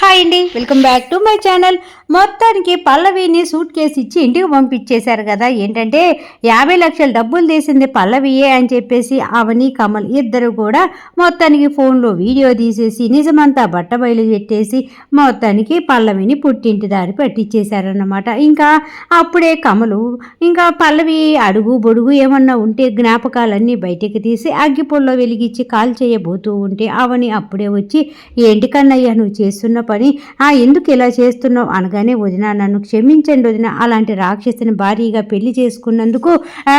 Hi hi అండి. Welcome back to my channel మొత్తానికి పల్లవిని సూట్ కేసు ఇచ్చి ఇంటికి పంపించేశారు కదా. ఏంటంటే యాభై లక్షల డబ్బులు తీసింది పల్లవియే అని చెప్పేసి అవని కమల్ ఇద్దరు కూడా మొత్తానికి ఫోన్లో వీడియో తీసేసి నిజమంతా బట్ట బయలు పెట్టేసి మొత్తానికి పల్లవిని పుట్టింటి దారి పట్టించేశారన్నమాట. ఇంకా అప్పుడే కమలు ఇంకా పల్లవి అడుగు బొడుగు ఏమన్నా ఉంటే జ్ఞాపకాలన్నీ బయటికి తీసి అగ్గిపుల్లో వెలిగించి కాల్ చేయబోతూ ఉంటే అవని అప్పుడే వచ్చి ఏంటి కన్నయ్య నువ్వు చేస్తున్న పని ఆ ఎందుకు ఇలా చేస్తున్నావు? అనగానే వదిన నన్ను క్షమించండి వదిన. అలాంటి రాక్షసిని భారీగా పెళ్ళి చేసుకున్నందుకు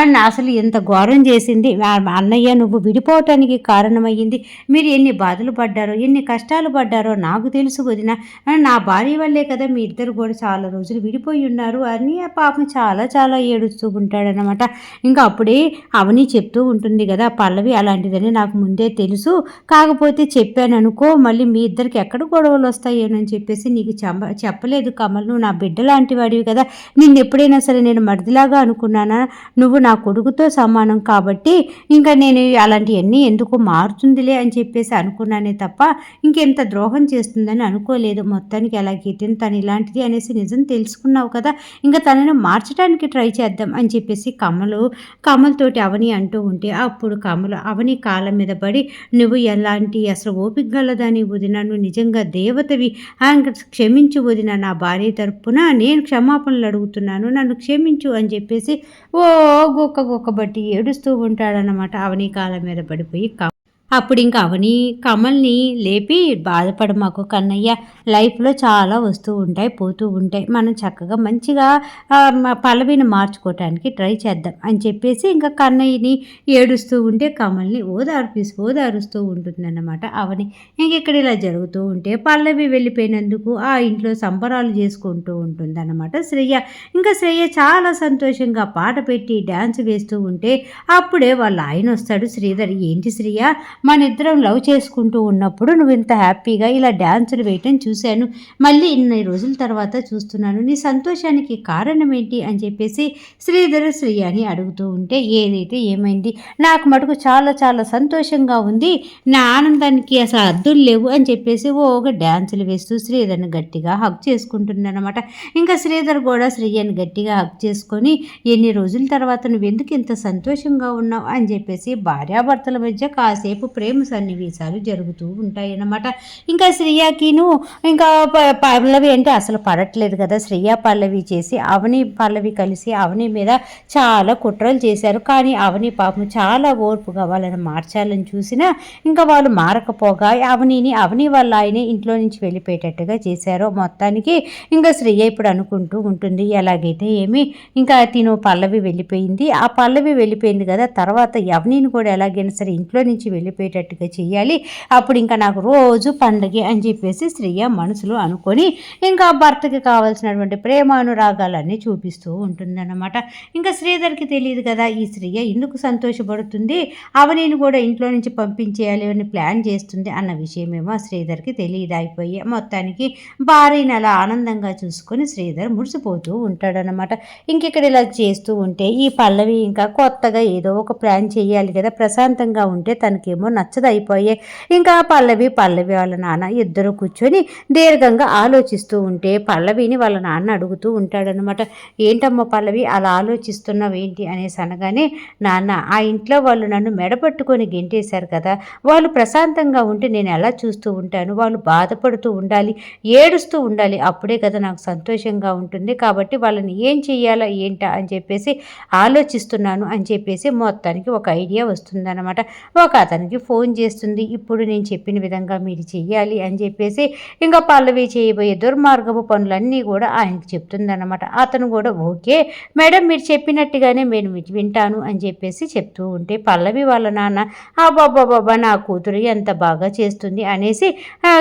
నా అసలు ఎంత ఘోరం చేసింది. అన్నయ్య నువ్వు విడిపోవటానికి కారణమయ్యింది. మీరు ఎన్ని బాధలు పడ్డారో ఎన్ని కష్టాలు పడ్డారో నాకు తెలుసు వదిన. నా భార్య వల్లే కదా మీ ఇద్దరు కూడా చాలా రోజులు విడిపోయి ఉన్నారు. అని పాపం చాలా చాలా ఏడుస్తూ ఉంటాడనమాట ఇంకా అప్పుడే అవని చెప్తూ ఉంటుంది కదా పల్లవి అలాంటిదని నాకు ముందే తెలుసు. కాకపోతే చెప్పాను అనుకో మళ్ళీ మీ ఇద్దరికి ఎక్కడ గొడవలు అని చెప్పేసి నీకు చెంప చెప్పలేదు కమల్. నువ్వు నా బిడ్డ లాంటి వాడివి కదా. నిన్ను ఎప్పుడైనా సరే నేను మడిదిలాగా అనుకున్నానా? నువ్వు నా కొడుకుతో సమానం కాబట్టి ఇంకా నేను అలాంటివన్నీ ఎందుకు మారుతుందిలే అని చెప్పేసి అనుకున్నానే తప్ప ఇంకెంత ద్రోహం చేస్తుందని అనుకోలేదు. మొత్తానికి అలాగే తను ఇలాంటిది అనేసి నిజం తెలుసుకున్నావు కదా. ఇంకా తనను మార్చడానికి ట్రై చేద్దాం అని చెప్పేసి కమలు కమలతోటి అవని అంటూ ఉంటే అప్పుడు కమలు అవని కాళ్ళ మీద పడి నువ్వు ఎలాంటి అసలు ఓపిక గలదాని వదిన. నువ్వు నిజంగా దేవతవి. ఆ, క్షమించు వదిన నా భార్య తరపున నేను క్షమాపణలు అడుగుతున్నాను నన్ను క్షమించు అని చెప్పేసి ఓ గొక్క గొక్క బట్టి ఏడుస్తూ ఉంటాడనమాట అవని కాలం మీద పడిపోయి అప్పుడు ఇంకా అవని కమల్ని లేపి బాధపడమాకు కన్నయ్య. లైఫ్లో చాలా వస్తూ ఉంటాయి పోతూ ఉంటాయి. మనం చక్కగా మంచిగా పలవిని పల్లవిని మార్చుకోవటానికి ట్రై చేద్దాం అని చెప్పేసి ఇంకా కన్నయ్యని ఏడుస్తూ ఉంటే కమల్ని ఓదార్పిస్తూ ఓదారుస్తూ ఉంటుందన్నమాట అవని. ఇంక ఇక్కడ ఇలా జరుగుతూ ఉంటే పల్లవి వెళ్ళిపోయినందుకు ఆ ఇంట్లో సంబరాలు చేసుకుంటూ ఉంటుందన్నమాట శ్రేయ. ఇంకా శ్రేయ చాలా సంతోషంగా పాట పెట్టి డ్యాన్స్ వేస్తూ ఉంటే అప్పుడే వాళ్ళ ఆయన వస్తాడు శ్రీధర్. ఏంటి శ్రీయ? మన ఇద్దరం లవ్ చేసుకుంటూ ఉన్నప్పుడు నువ్వు ఇంత హ్యాపీగా ఇలా డ్యాన్సులు వేయటం చూశాను. మళ్ళీ ఇన్ని రోజుల తర్వాత చూస్తున్నాను. నీ సంతోషానికి కారణం ఏంటి అని చెప్పేసి శ్రీధర్ అని అడుగుతూ ఉంటే ఏదైతే ఏమైంది? నాకు మటుకు చాలా చాలా సంతోషంగా ఉంది. నా ఆనందానికి అసలు అద్దులు లేవు అని చెప్పేసి ఓ ఒక డ్యాన్సులు వేస్తూ శ్రీధర్ని గట్టిగా హక్ చేసుకుంటుందన్నమాట. ఇంకా శ్రీధర్ కూడా శ్రీయని గట్టిగా హక్ చేసుకొని ఎన్ని రోజుల తర్వాత నువ్వు ఎందుకు ఇంత సంతోషంగా ఉన్నావు? అని చెప్పేసి భార్యాభర్తల మధ్య కాసేపు ప్రేమ సన్నివేశాలు జరుగుతూ ఉంటాయన్నమాట. ఇంకా శ్రీయాకిను ఇంకా ప- పల్లవి అంటే అసలు పడట్లేదు కదా. శ్రీయ పల్లవి చేసి అవని పల్లవి కలిసి అవని మీద చాలా కుట్రలు చేశారు. కానీ అవని పాపం చాలా ఓర్పుగా వాళ్ళని మార్చాలని చూసినా ఇంకా వాళ్ళు మారకపోగా అవనిని అవని వల్ల ఆయనే ఇంట్లో నుంచి వెళ్ళిపోయేటట్టుగా చేశారు మొత్తానికి. ఇంకా శ్రీయ ఇప్పుడు అనుకుంటూ ఉంటుంది ఎలాగైతే ఏమి ఇంకా తిను పల్లవి వెళ్ళిపోయింది. ఆ పల్లవి వెళ్ళిపోయింది కదా. తర్వాత అవనిని కూడా ఎలాగైనా సరే ఇంట్లో నుంచి వెళ్ళిపోయేటట్టుగా చేయాలి అప్పుడు ఇంకా నాకు రోజు పండగే అని చెప్పేసి శ్రీయ మనసులో అనుకొని ఇంకా భర్తకి కావాల్సినటువంటి ప్రేమానురాగాలన్నీ చూపిస్తూ ఉంటుందన్నమాట. ఇంకా శ్రీధర్కి తెలియదు కదా ఈ శ్రీయ ఎందుకు సంతోషపడుతుంది? అవనిని కూడా ఇంట్లో నుంచి పంపించేయాలి అని ప్లాన్ చేస్తుంది అన్న విషయమేమో శ్రీధర్కి తెలియదు అయిపోయి మొత్తానికి భార్యని అలా ఆనందంగా చూసుకొని శ్రీధర్ మురిసిపోతూ ఉంటాడనమాట ఇంకెక్కడ ఇలా చేస్తూ ఉంటే ఈ పల్లవి ఇంకా కొత్తగా ఏదో ఒక ప్లాన్ చేయాలి కదా ప్రశాంతంగా ఉంటే తనకేమో నచ్చదు అయిపోయే ఇంకా పల్లవి పల్లవి వాళ్ళ నాన్న ఇద్దరు కూర్చొని దీర్ఘంగా ఆలోచిస్తూ ఉంటే పల్లవిని వాళ్ళ నాన్న అడుగుతూ ఉంటాడనమాట ఏంటమ్మా పల్లవి అలా ఆలోచిస్తున్నావు ఏంటి? అనేసి అనగానే నాన్న ఆ ఇంట్లో వాళ్ళు నన్ను మెడపట్టుకొని గెంటేశారు కదా. వాళ్ళు ప్రశాంతంగా ఉంటే నేను ఎలా చూస్తూ ఉంటాను? వాళ్ళు బాధపడుతూ ఉండాలి ఏడుస్తూ ఉండాలి. అప్పుడే కదా నాకు సంతోషంగా ఉంటుంది. కాబట్టి వాళ్ళని ఏం చెయ్యాలా ఏంటా అని చెప్పేసి ఆలోచిస్తున్నాను అని చెప్పేసి మొత్తానికి ఒక ఐడియా వస్తుందన్నమాట. ఒక అతనికి ఫోన్ చేస్తుంది. ఇప్పుడు నేను చెప్పిన విధంగా మీరు చెయ్యాలి అని చెప్పేసి ఇంకా పల్లవి చేయబోయే దుర్మార్గపు పనులన్నీ కూడా ఆయనకి చెప్తుందన్నమాట. అతను కూడా ఓకే మేడం మీరు చెప్పినట్టుగానే నేను వింటాను అని చెప్పేసి చెప్తూ ఉంటే పల్లవి వాళ్ళ నాన్న బాబా నా కూతురు ఎంత బాగా చేస్తుంది అనేసి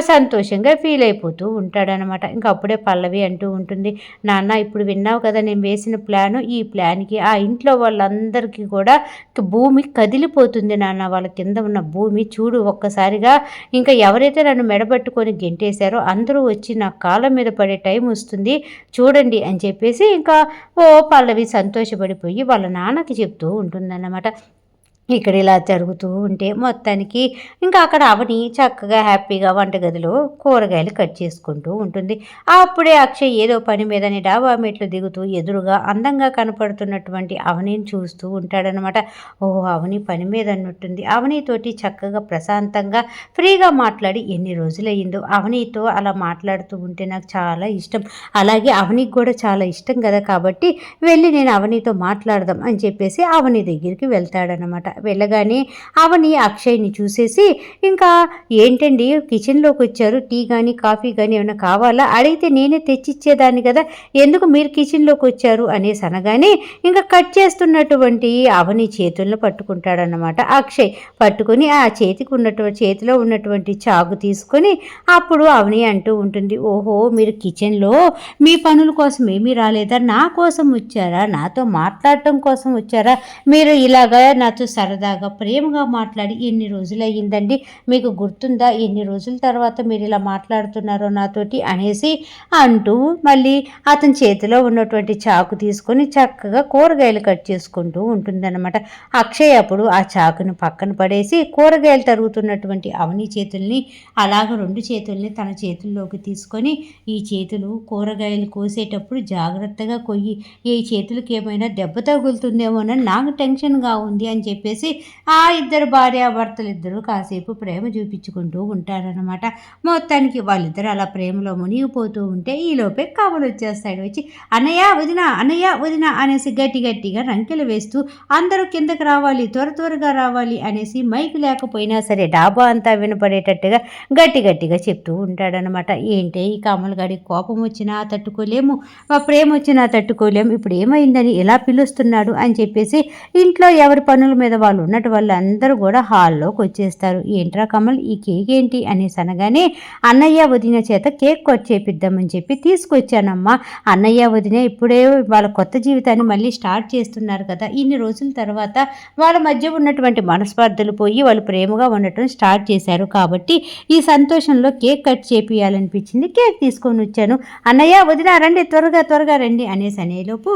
సంతోషంగా ఫీల్ అయిపోతూ ఉంటాడనమాట ఇంకా అప్పుడే పల్లవి అంటూ ఉంటుంది నాన్న ఇప్పుడు విన్నావు కదా నేను వేసిన ప్లాను ఈ ప్లాన్కి ఆ ఇంట్లో వాళ్ళందరికీ కూడా భూమి కదిలిపోతుంది నాన్న వాళ్ళ కింద ఉన్న భూమి చూడు ఒక్కసారిగా. ఇంకా ఎవరైతే నన్ను మెడబట్టుకొని గెంటేశారో అందరూ వచ్చి నా కాళ్ళ మీద పడే టైం వస్తుంది. చూడండి అని చెప్పేసి ఇంకా ఓ పల్లవి సంతోషపడిపోయి వాళ్ళ నాన్నకి చెప్తూ ఉంటుందన్నమాట. ఇక్కడ ఇలా జరుగుతూ ఉంటే మొత్తానికి ఇంకా అక్కడ అవని చక్కగా హ్యాపీగా వంటగదిలో కూరగాయలు కట్ చేసుకుంటూ ఉంటుంది. అప్పుడే అక్షయ్ ఏదో పని మీదని డాబా మెట్లు దిగుతూ ఎదురుగా అందంగా కనపడుతున్నటువంటి అవనిని చూస్తూ ఉంటాడనమాట ఓ అవని పని మీద అన్నట్టుంది. అవనితోటి చక్కగా ప్రశాంతంగా ఫ్రీగా మాట్లాడి ఎన్ని రోజులయ్యిందో అవనితో అలా మాట్లాడుతూ ఉంటే నాకు చాలా ఇష్టం. అలాగే అవనికి కూడా చాలా ఇష్టం కదా కాబట్టి వెళ్ళి నేను అవనితో మాట్లాడదాం అని చెప్పేసి అవని దగ్గరికి వెళ్తాడనమాట వెళ్ళగానే అవని అక్షయ్ని చూసేసి ఇంకా ఏంటండి? కిచెన్లోకి వచ్చారు. టీ కానీ కాఫీ కానీ ఏమైనా కావాలా? అడిగితే నేనే తెచ్చిచ్చేదాన్ని కదా. ఎందుకు మీరు కిచెన్లోకి వచ్చారు? అనేసి అనగానే ఇంకా కట్ చేస్తున్నటువంటి అవని చేతులను పట్టుకుంటాడన్నమాట. అక్షయ్ పట్టుకొని ఆ చేతికి ఉన్నటువంటి చేతిలో ఉన్నటువంటి చాకు తీసుకొని అప్పుడు అవని అంటూ ఉంటుంది ఓహో మీరు కిచెన్లో మీ పనుల కోసం ఏమీ రాలేదా? నా కోసం వచ్చారా? నాతో మాట్లాడటం కోసం వచ్చారా? మీరు ఇలాగా నాతో సరదాగా ప్రేమగా మాట్లాడి ఎన్ని రోజులయ్యిందండి? మీకు గుర్తుందా? ఎన్ని రోజుల తర్వాత మీరు ఇలా మాట్లాడుతున్నారో నాతోటి అనేసి అంటూ మళ్ళీ అతని చేతిలో ఉన్నటువంటి చాకు తీసుకొని చక్కగా కూరగాయలు కట్ చేసుకుంటూ ఉంటుందన్నమాట. అక్షయ్ అప్పుడు ఆ చాకును పక్కన పడేసి కూరగాయలు తరుగుతున్నటువంటి అవని చేతుల్ని అలాగ రెండు చేతుల్ని తన చేతుల్లోకి తీసుకొని ఈ చేతులు కూరగాయలు కోసేటప్పుడు జాగ్రత్తగా కొయ్యి. ఈ చేతులకి ఏమైనా దెబ్బ తగులుతుందేమోనని నాకు టెన్షన్గా ఉంది అని చెప్పేసి ఆ ఇద్దరు భార్యాభర్తలు ఇద్దరు కాసేపు ప్రేమ చూపించుకుంటూ ఉంటారనమాట మొత్తానికి వాళ్ళిద్దరు అలా ప్రేమలో మునిగిపోతూ ఉంటే ఈలోపే కమలు వచ్చేస్తాడు వచ్చి అన్నయ్య వదిన అన్నయ్య వదిన అనేసి గట్టి గట్టిగా రంకెలు వేస్తూ అందరూ కిందకి రావాలి త్వర త్వరగా రావాలి అనేసి మైక్ లేకపోయినా సరే డాబా అంతా వినపడేటట్టుగా గట్టి గట్టిగా చెప్తూ ఉంటాడనమాట ఏంటి ఈ కమల గడి కోపం వచ్చినా తట్టుకోలేము ప్రేమ వచ్చినా తట్టుకోలేము ఇప్పుడు ఏమైందని ఎలా పిలుస్తున్నాడు అని చెప్పేసి ఇంట్లో ఎవరి పనుల మీద వాళ్ళు ఉన్నట్టు వాళ్ళందరూ కూడా హాల్లోకి వచ్చేస్తారు. ఏంట్రా కమల్ ఈ కేక్ ఏంటి? అనేసి అనగానే అన్నయ్య వదిన చేత కేక్ కట్ చేపిద్దామని చెప్పి తీసుకొచ్చానమ్మా. అన్నయ్య వదిన ఇప్పుడే వాళ్ళ కొత్త జీవితాన్ని మళ్ళీ స్టార్ట్ చేస్తున్నారు కదా. ఇన్ని రోజుల తర్వాత వాళ్ళ మధ్య ఉన్నటువంటి మనస్పర్ధలు పోయి వాళ్ళు ప్రేమగా ఉండటం స్టార్ట్ చేశారు. కాబట్టి ఈ సంతోషంలో కేక్ కట్ చేపియాలనిపించింది కేక్ తీసుకొని వచ్చాను. అన్నయ్య వదిన రండి త్వరగా త్వరగా రండి అనేసి అనేలోపు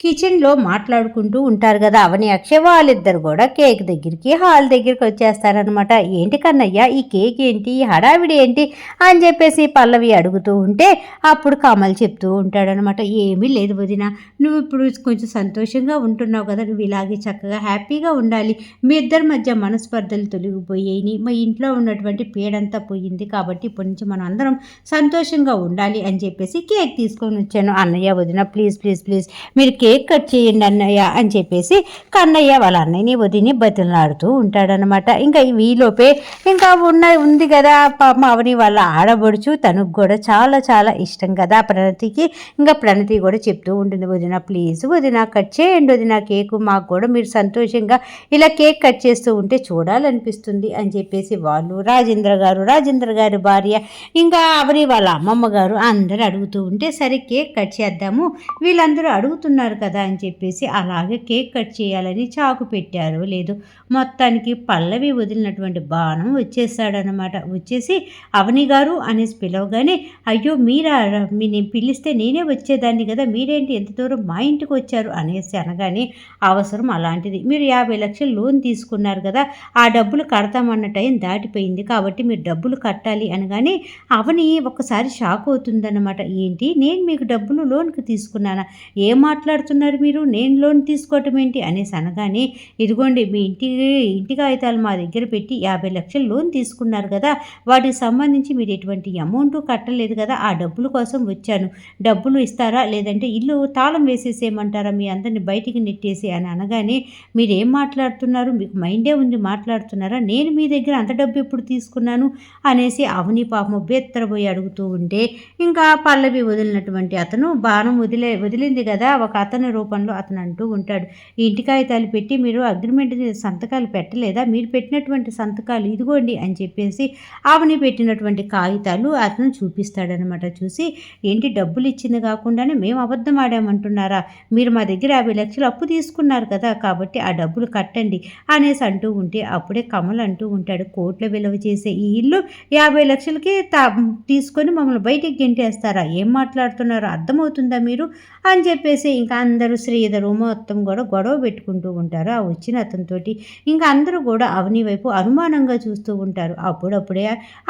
కిచెన్లో మాట్లాడుకుంటూ ఉంటారు కదా అవని అక్షయ్ వాళ్ళిద్దరు కూడా కేక్ దగ్గరికి హాల్ దగ్గరికి వచ్చేస్తారనమాట ఏంటి కన్నయ్య ఈ కేక్ ఏంటి ఈ హడావిడి ఏంటి? అని చెప్పేసి పల్లవి అడుగుతూ ఉంటే అప్పుడు కమల్ చెప్తూ ఉంటాడనమాట ఏమీ లేదు వదిన నువ్వు ఇప్పుడు కొంచెం సంతోషంగా ఉంటున్నావు కదా నువ్వు ఇలాగే చక్కగా హ్యాపీగా ఉండాలి. మీ ఇద్దరి మధ్య మనస్పర్ధలు తొలగిపోయాయి. మా ఇంట్లో ఉన్నటువంటి పీడంతా పోయింది కాబట్టి ఇప్పటి నుంచి మనం అందరం సంతోషంగా ఉండాలి అని చెప్పేసి కేక్ తీసుకొని వచ్చాను. అన్నయ్య వదిన ప్లీజ్ ప్లీజ్ ప్లీజ్ మీరు కేక్ కట్ చేయండి అన్నయ్య అని చెప్పేసి కన్నయ్య వాళ్ళ అన్నయ్యని వదిని బతిలాడుతూ ఉంటాడనమాట ఇంకా వీలోపే ఇంకా ఉన్న ఉంది కదా పాప అవని వాళ్ళ ఆడబడుచు. తనకు కూడా చాలా చాలా ఇష్టం కదా ప్రణతికి. ఇంకా ప్రణతి కూడా చెప్తూ ఉంటుంది వదిన ప్లీజ్ వదిన కట్ చేయండి వదిన కేకు. మాకు కూడా మీరు సంతోషంగా ఇలా కేక్ కట్ చేస్తూ ఉంటే చూడాలనిపిస్తుంది అని చెప్పేసి వాళ్ళు రాజేంద్ర గారు రాజేంద్ర గారి భార్య ఇంకా అవని వాళ్ళ అమ్మమ్మ గారు అందరూ అడుగుతూ ఉంటే సరే కేక్ కట్ చేద్దాము. వీళ్ళందరూ అడుగుతున్నారు కదా అని చెప్పేసి అలాగే కేక్ కట్ చేయాలని చాకు పెట్టారు. లేదు మొత్తానికి పల్లవి వదిలినటువంటి బాణం వచ్చేసాడనమాట వచ్చేసి అవని గారు అనేసి పిలవగానే అయ్యో మీరా మీ నేను పిలిస్తే నేనే వచ్చేదాన్ని కదా మీరేంటి ఎంత దూరం మా ఇంటికి వచ్చారు? అనేసి అనగానే అవసరం అలాంటిది. మీరు యాభై లక్షలు లోన్ తీసుకున్నారు కదా ఆ డబ్బులు కడతామన్న టైం దాటిపోయింది కాబట్టి మీరు డబ్బులు కట్టాలి అనగానే అవని ఒకసారి షాక్ అవుతుందన్నమాట. ఏంటి? నేను మీకు డబ్బులు లోన్కి తీసుకున్నానా? ఏం మాట్లాడుతున్నారు మీరు? నేను లోన్ తీసుకోవటం ఏంటి? అనేసి అనగానే ఇదిగోండి మీ ఇంటి ఇంటి కాగితాలు మా దగ్గర పెట్టి యాభై లక్షలు లోన్ తీసుకున్నారు కదా వాటికి సంబంధించి మీరు ఎటువంటి అమౌంట్ కట్టలేదు కదా ఆ డబ్బుల కోసం వచ్చాను. డబ్బులు ఇస్తారా? లేదంటే ఇల్లు తాళం వేసేసేయమంటారా? మీ అందరిని బయటికి నెట్టేసి అని అనగానే మీరు ఏం మాట్లాడుతున్నారు? మీకు మైండే ఉంది మాట్లాడుతున్నారా? నేను మీ దగ్గర అంత డబ్బు ఎప్పుడు తీసుకున్నాను? అనేసి అవని పాపం బెత్తరబోయి అడుగుతూ ఉంటే ఇంకా పల్లవి వదిలినటువంటి అతను బాణం వదిలే వదిలింది కదా ఒక అతను రూపంలో అతను అంటూ ఉంటాడు. ఈ ఇంటి కాగితాలు పెట్టి మీరు అగ్రిమెంట్ సంతకాలు పెట్టలేదా? మీరు పెట్టినటువంటి సంతకాలు ఇదిగోండి అని చెప్పేసి ఆమెని పెట్టినటువంటి కాగితాలు అతను చూపిస్తాడనమాట చూసి ఏంటి డబ్బులు ఇచ్చింది కాకుండానే మేము అబద్ధం ఆడామంటున్నారా? మీరు మా దగ్గర యాభై లక్షలు అప్పు తీసుకున్నారు కదా కాబట్టి ఆ డబ్బులు కట్టండి అనేసి అంటూ ఉంటే అప్పుడే కమల్ అంటూ ఉంటాడు. కోట్ల విలువ చేసే ఈ ఇల్లు యాభై లక్షలకి తా తీసుకొని మమ్మల్ని బయటికి గెంటేస్తారా? ఏం మాట్లాడుతున్నారో? అర్థమవుతుందా మీరు? అని చెప్పేసి ఇంకా అందరూ శ్రీధరు మొత్తం కూడా గొడవ పెట్టుకుంటూ ఉంటారు. ఆ వచ్చిన అతనితోటి ఇంకా అందరూ కూడా అవని వైపు అనుమానంగా చూస్తూ ఉంటారు. అప్పుడప్పుడే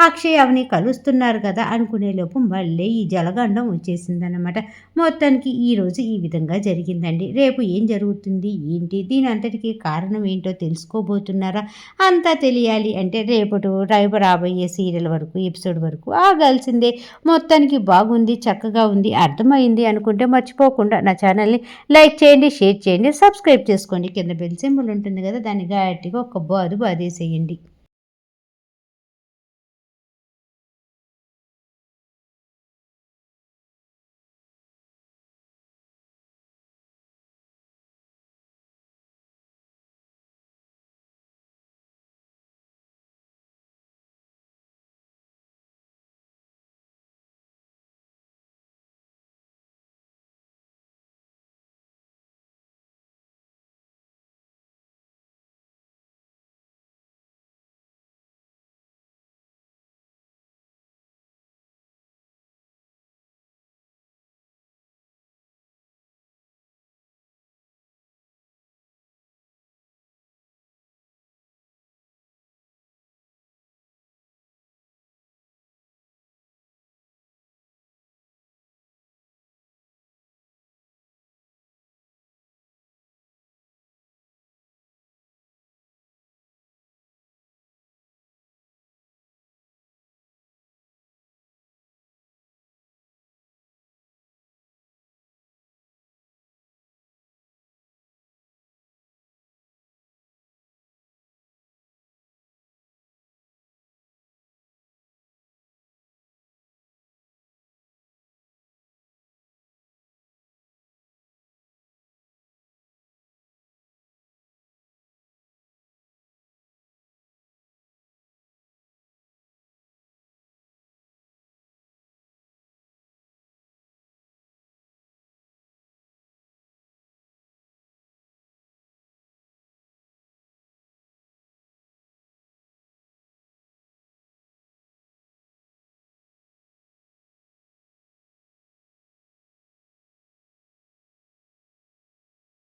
అక్షయ్ అవని కలుస్తున్నారు కదా అనుకునే లోపు మళ్ళీ ఈ జలగండం వచ్చేసిందన్నమాట. మొత్తానికి ఈరోజు ఈ విధంగా జరిగిందండి. రేపు ఏం జరుగుతుంది? ఏంటి? దీని అంతటికీ కారణం ఏంటో తెలుసుకోబోతున్నారా? అంతా తెలియాలి అంటే రేపటి రేపు రాబోయే సీరియల్ వరకు ఎపిసోడ్ వరకు ఆగాల్సిందే. మొత్తానికి బాగుంది చక్కగా ఉంది అర్థమైంది అనుకుంటే మర్చిపోకుండా నా ఛానల్ని లైక్ చేయండి షేర్ చేయండి సబ్స్క్రైబ్ చేసుకోండి. కింద బెల్ సింబల్ ఉంటుంది కదా దాన్ని గట్టిగా ఒక బాదు బాదేసేయండి